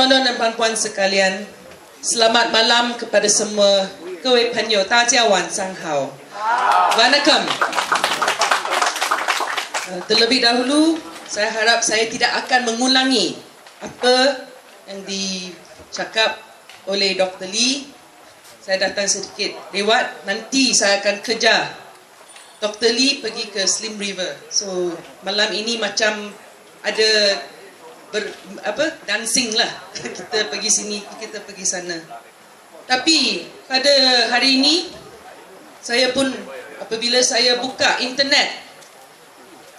Tuan-tuan dan puan-puan sekalian, selamat malam kepada semua 各位朋友，大家晚上好。Vanakkam. Uh, Terlebih dahulu, saya harap saya tidak akan mengulangi apa yang dicakap oleh Dr. Lee. Saya datang sedikit lewat, nanti saya akan kejar Dr. Lee pergi ke Slim River. So, malam ini macam ada ber, apa dancing lah. Kita pergi sini kita pergi sana. Tapi pada hari ini saya pun apabila saya buka internet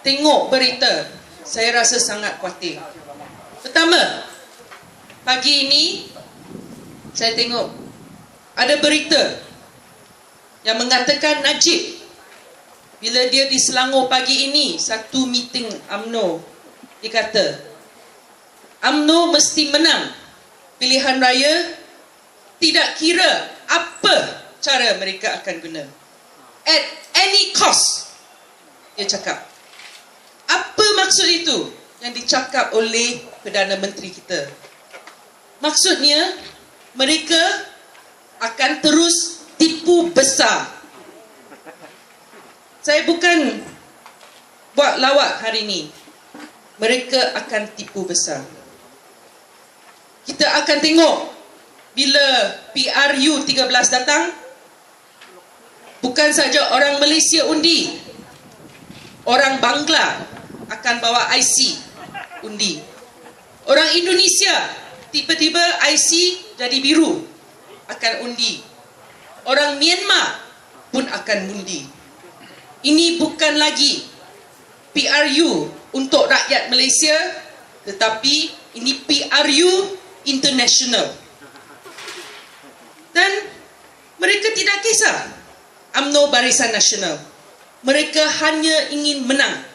tengok berita saya rasa sangat khawatir. Pertama pagi ini saya tengok ada berita yang mengatakan Najib bila dia di Selangor pagi ini satu meeting AMNO dia kata UMNO mesti menang pilihan raya tidak kira apa cara mereka akan guna. At any cost. Dia cakap. Apa maksud itu yang dicakap oleh Perdana Menteri kita? Maksudnya, mereka akan terus tipu besar. Saya bukan buat lawak hari ini. Mereka akan tipu besar kita akan tengok bila PRU 13 datang. Bukan saja orang Malaysia undi orang Bangla akan bawa IC undi. Orang Indonesia tiba-tiba IC jadi biru akan undi. Orang Myanmar pun akan undi ini bukan lagi PRU untuk rakyat Malaysia tetapi ini PRU international. Dan mereka tidak kisah UMNO Barisan Nasional. Mereka hanya ingin menang.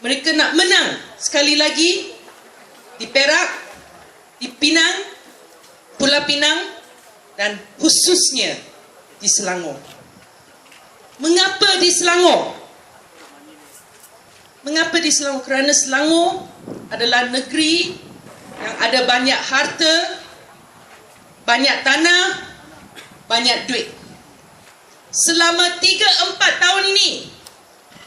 Mereka nak menang sekali lagi di Perak, di Pinang, Pulau Pinang dan khususnya di Selangor. Mengapa di Selangor? Mengapa di Selangor? Kerana Selangor adalah negeri yang ada banyak harta, banyak tanah, banyak duit. Selama 3-4 tahun ini,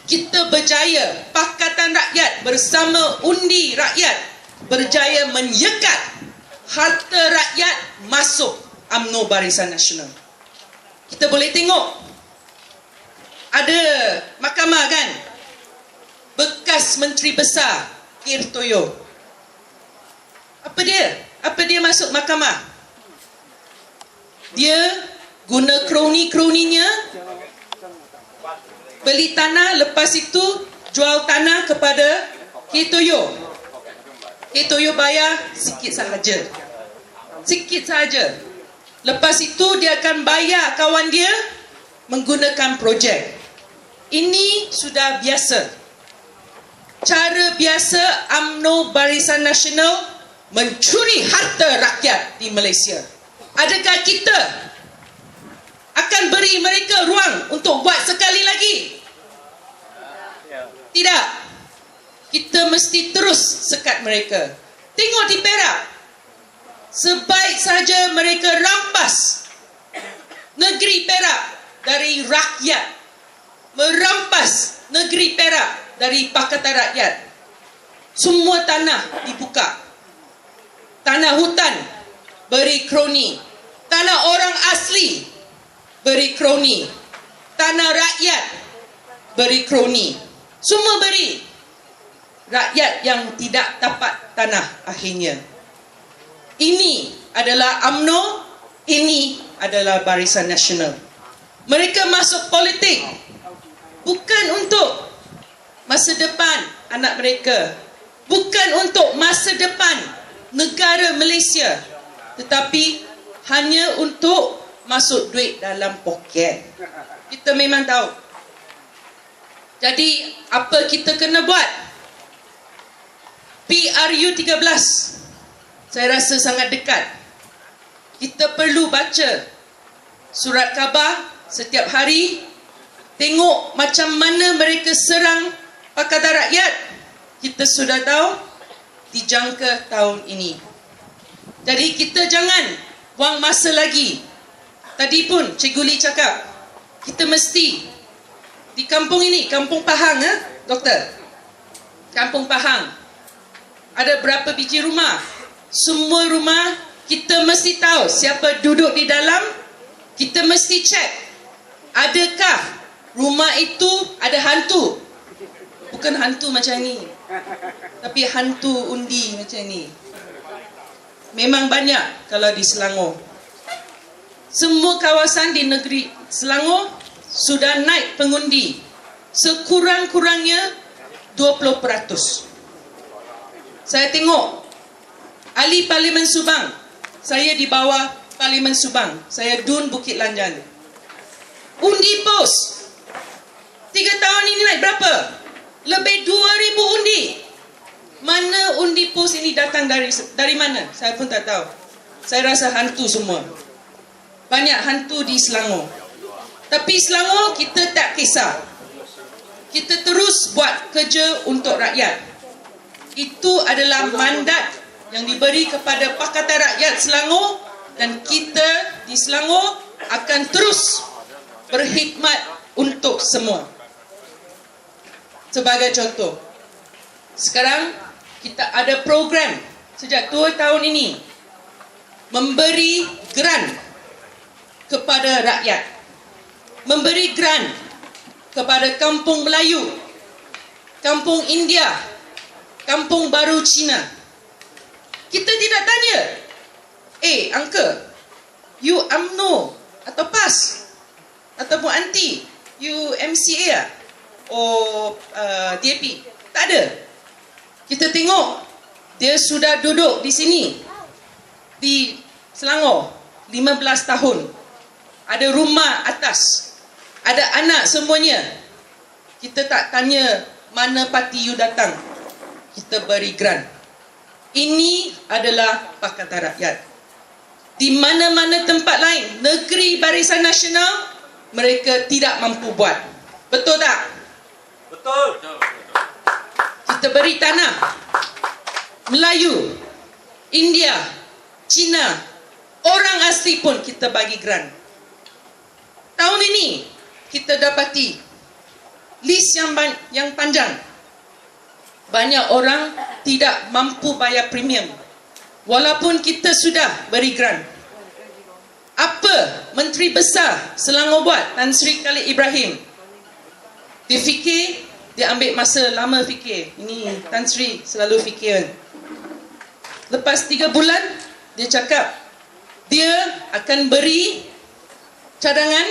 kita berjaya, Pakatan Rakyat bersama undi rakyat, berjaya menyekat harta rakyat masuk UMNO Barisan Nasional. Kita boleh tengok, ada mahkamah kan, bekas Menteri Besar, Kir Toyo, apa dia? Apa dia masuk mahkamah? Dia guna kroni-kroninya beli tanah lepas itu jual tanah kepada Kitoyo. Kitoyo bayar sikit sahaja. Sikit sahaja. Lepas itu dia akan bayar kawan dia menggunakan projek. Ini sudah biasa. Cara biasa AMNO Barisan Nasional mencuri harta rakyat di Malaysia. Adakah kita akan beri mereka ruang untuk buat sekali lagi? Tidak. Kita mesti terus sekat mereka. Tengok di Perak. Sebaik saja mereka rampas negeri Perak dari rakyat. Merampas negeri Perak dari Pakatan Rakyat. Semua tanah dibuka tanah hutan beri kroni. Tanah orang asli beri kroni. Tanah rakyat beri kroni. Semua beri. Rakyat yang tidak dapat tanah akhirnya. Ini adalah AMNO ini adalah Barisan Nasional. Mereka masuk politik bukan untuk masa depan anak mereka bukan untuk masa depan negara Malaysia tetapi hanya untuk masuk duit dalam poket. Kita memang tahu. Jadi apa kita kena buat? PRU 13 saya rasa sangat dekat. Kita perlu baca surat khabar setiap hari tengok macam mana mereka serang Pakatan Rakyat. Kita sudah tahu dijangka tahun ini. Jadi kita jangan buang masa lagi. Tadi pun Cikgu Lee cakap, kita mesti di kampung ini, kampung Pahang, eh, doktor? Kampung Pahang. Ada berapa biji rumah? Semua rumah kita mesti tahu siapa duduk di dalam. Kita mesti cek adakah rumah itu ada hantu. Bukan hantu macam ni. Tapi hantu undi macam ni. Memang banyak kalau di Selangor. Semua kawasan di negeri Selangor sudah naik pengundi. Sekurang-kurangnya 20%. Saya tengok ahli Parlimen Subang. Saya di bawah Parlimen Subang. Saya Dun Bukit Lanjan. Undi pos. Tiga tahun ini naik berapa? Lebih 2,000 undi. Mana undi pos ini datang dari dari mana? Saya pun tak tahu. Saya rasa hantu semua. Banyak hantu di Selangor. Tapi Selangor kita tak kisah. Kita terus buat kerja untuk rakyat. Itu adalah mandat yang diberi kepada Pakatan Rakyat Selangor dan kita di Selangor akan terus berkhidmat untuk semua. Sebagai contoh, sekarang kita ada program sejak dua tahun ini memberi grant kepada rakyat. Memberi grant kepada kampung Melayu kampung India kampung baru Cina. Kita tidak tanya eh uncle you UMNO atau PAS ataupun anti you MCA ah? Or uh, DAP tak ada kita tengok dia sudah duduk di sini di Selangor 15 tahun. Ada rumah atas. Ada anak semuanya. Kita tak tanya mana parti you datang. Kita beri grant. Ini adalah Pakatan Rakyat. Di mana-mana tempat lain, negeri Barisan Nasional, mereka tidak mampu buat. Betul tak? Betul. Kita beri tanah Melayu, India, Cina, orang asli pun kita bagi grant. Tahun ini kita dapati list yang yang panjang. Banyak orang tidak mampu bayar premium. Walaupun kita sudah beri grant. Apa Menteri Besar Selangor buat Tan Sri Khalid Ibrahim? Dia fikir, dia ambil masa lama fikir. Ini Tan Sri selalu fikir. Lepas tiga bulan, dia cakap dia akan beri cadangan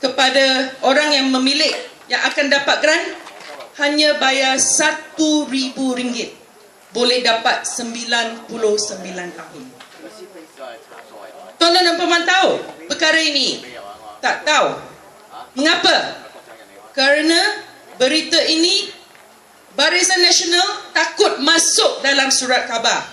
kepada orang yang memilik yang akan dapat grant hanya bayar RM1,000 boleh dapat 99 tahun. Tuan-tuan dan puan tahu perkara ini? Tak tahu. Mengapa? Kerana berita ini Barisan Nasional takut masuk dalam surat khabar.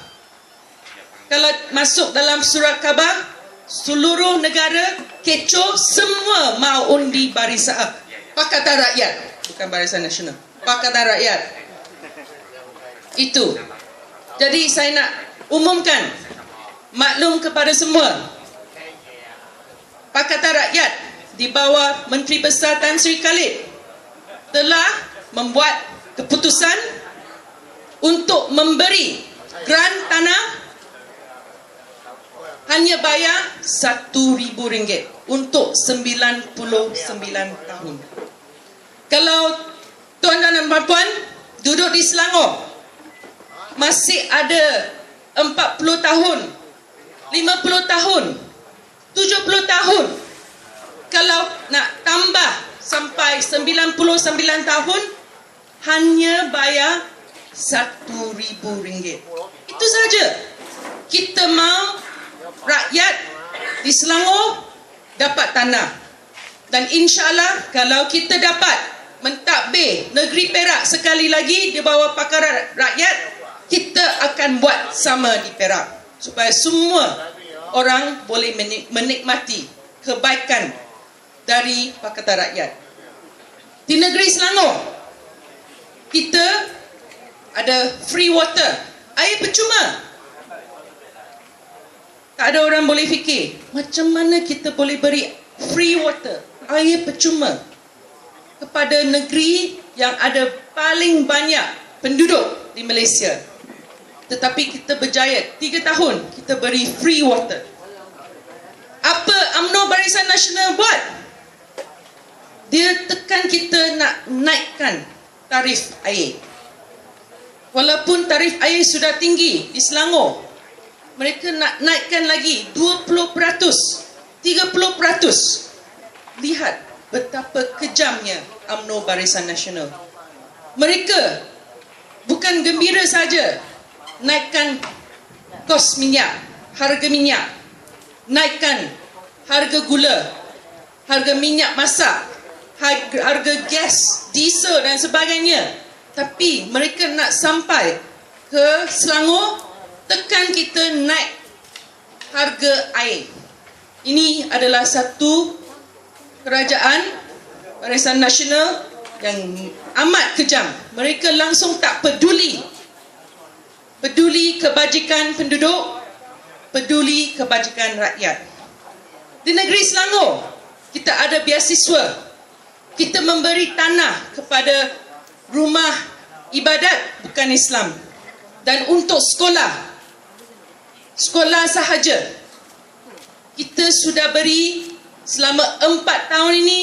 Kalau masuk dalam surat khabar seluruh negara kecoh semua mau undi barisan uh, Pakatan Rakyat. Bukan Barisan Nasional. Pakatan Rakyat. Itu. Jadi saya nak umumkan maklum kepada semua. Pakatan Rakyat di bawah Menteri Besar Tan Sri Khalid telah membuat keputusan untuk memberi grant tanah hanya bayar RM1,000 untuk 99 tahun. Kalau tuan-tuan dan puan duduk di Selangor, masih ada 40 tahun, 50 tahun, 70 tahun. Kalau nak tambah sampai 99 tahun, hanya bayar RM1,000. Itu saja. Kita mau rakyat di Selangor dapat tanah. Dan insyaAllah kalau kita dapat mentadbir negeri Perak sekali lagi di bawah pakar rakyat, kita akan buat sama di Perak. Supaya semua orang boleh menikmati kebaikan dari Pakatan Rakyat. Di negeri Selangor, kita ada free water, air percuma Tak ada orang boleh fikir macam mana kita boleh beri free water, air percuma kepada negeri yang ada paling banyak penduduk di Malaysia. Tetapi kita berjaya, tiga tahun kita beri free water. Apa UMNO Barisan Nasional buat? Dia tekan kita nak naikkan tarif air. Walaupun tarif air sudah tinggi di Selangor, mereka nak naikkan lagi 20%, 30%. Lihat betapa kejamnya UMNO Barisan Nasional. Mereka bukan gembira saja naikkan kos minyak, harga minyak, naikkan harga gula, harga minyak masak, harga, gas, diesel dan sebagainya. Tapi mereka nak sampai ke Selangor, tekan kita naik harga air. Ini adalah satu kerajaan Barisan Nasional yang amat kejam. Mereka langsung tak peduli. Peduli kebajikan penduduk, peduli kebajikan rakyat. Di negeri Selangor, kita ada biasiswa. Kita memberi tanah kepada rumah ibadat bukan Islam. Dan untuk sekolah, sekolah sahaja, kita sudah beri selama empat tahun ini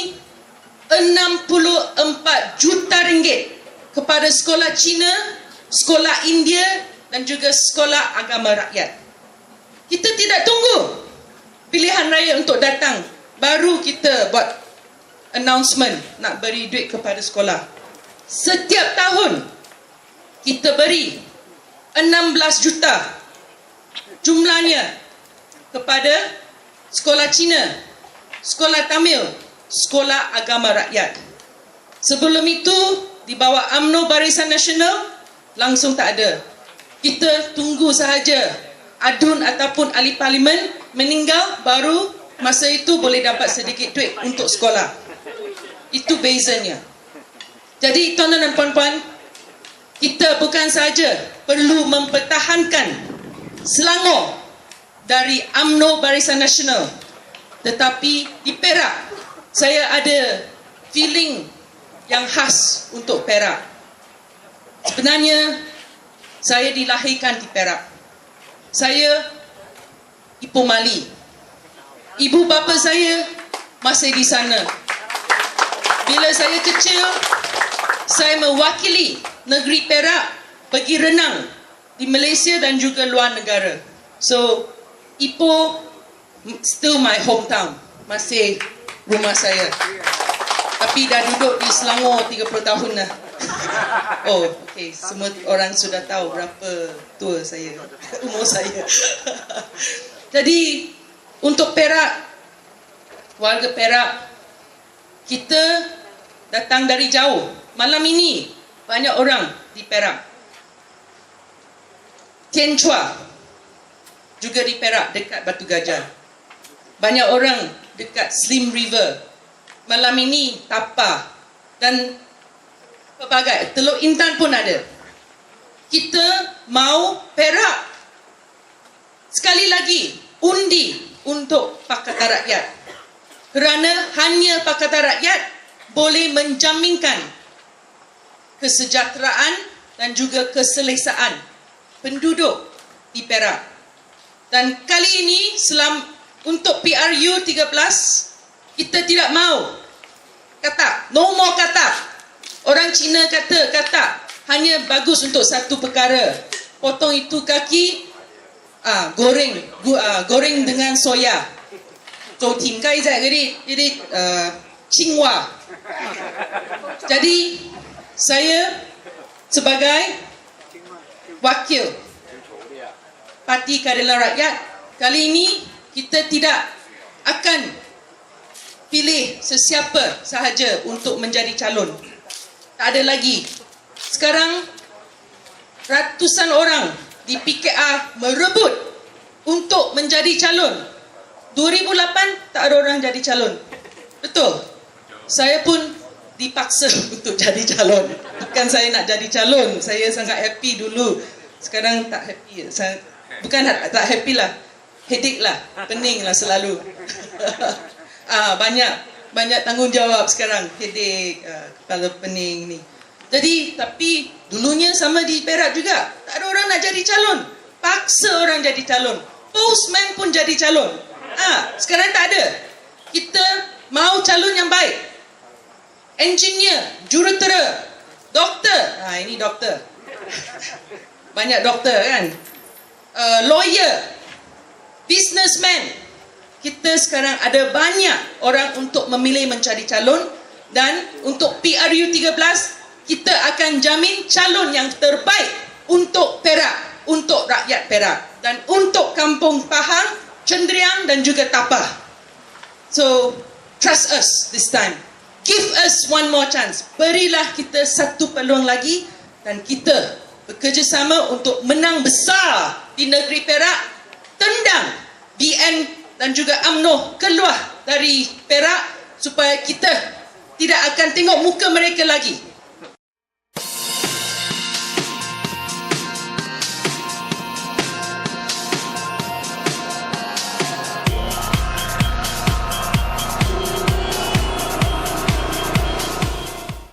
64 juta ringgit kepada sekolah Cina, sekolah India dan juga sekolah agama rakyat. Kita tidak tunggu pilihan raya untuk datang baru kita buat announcement nak beri duit kepada sekolah. Setiap tahun kita beri 16 juta jumlahnya kepada sekolah Cina, sekolah Tamil, sekolah agama rakyat. Sebelum itu di bawah AMNO Barisan Nasional langsung tak ada. Kita tunggu sahaja adun ataupun ahli parlimen meninggal baru masa itu boleh dapat sedikit duit untuk sekolah. Itu bezanya. Jadi tuan-tuan dan puan-puan, kita bukan saja perlu mempertahankan Selangor dari AMNO Barisan Nasional tetapi di Perak saya ada feeling yang khas untuk Perak. Sebenarnya saya dilahirkan di Perak. Saya Ibu Mali. Ibu bapa saya masih di sana. Bila saya kecil, saya mewakili negeri Perak pergi renang di Malaysia dan juga luar negara. So, Ipoh still my hometown. Masih rumah saya. Tapi dah duduk di Selangor 30 tahun dah. Oh, okey. Semua orang sudah tahu berapa tua saya, umur saya. Jadi, untuk Perak, warga Perak, kita datang dari jauh. Malam ini, banyak orang di Perak. Tian Chua, juga di Perak, dekat Batu Gajah. Banyak orang dekat Slim River. Malam ini Tapa dan pelbagai Teluk Intan pun ada. Kita mau Perak sekali lagi undi untuk Pakatan Rakyat. Kerana hanya Pakatan Rakyat boleh menjaminkan kesejahteraan dan juga keselesaan penduduk di Perak. Dan kali ini selama untuk PRU 13 kita tidak mau kata no more kata orang Cina kata kata hanya bagus untuk satu perkara. Potong itu kaki ah goreng gu, ah, goreng dengan soya so tim kai zai jadi jadi uh, cingwa jadi saya sebagai wakil Parti Keadilan Rakyat kali ini kita tidak akan pilih sesiapa sahaja untuk menjadi calon. Tak ada lagi. Sekarang ratusan orang di PKR merebut untuk menjadi calon. 2008 tak ada orang jadi calon. Betul. Saya pun dipaksa untuk jadi calon. Bukan saya nak jadi calon. Saya sangat happy dulu. Sekarang tak happy. Saya, bukan tak happy lah headache lah, pening lah selalu. ah banyak banyak tanggungjawab sekarang, headache, uh, kepala pening ni. Jadi tapi dulunya sama di Perak juga, tak ada orang nak jadi calon. Paksa orang jadi calon. Postman pun jadi calon. Ah, sekarang tak ada. Kita mau calon yang baik. Engineer, jurutera, doktor. Ah ini doktor. Banyak doktor kan. Uh, lawyer, businessman. Kita sekarang ada banyak orang untuk memilih mencari calon dan untuk PRU 13 kita akan jamin calon yang terbaik untuk Perak, untuk rakyat Perak dan untuk kampung Pahang, Cendriang dan juga Tapah. So, trust us this time. Give us one more chance. Berilah kita satu peluang lagi dan kita bekerjasama untuk menang besar di negeri Perak, tendang BN dan juga UMNO keluar dari Perak supaya kita tidak akan tengok muka mereka lagi.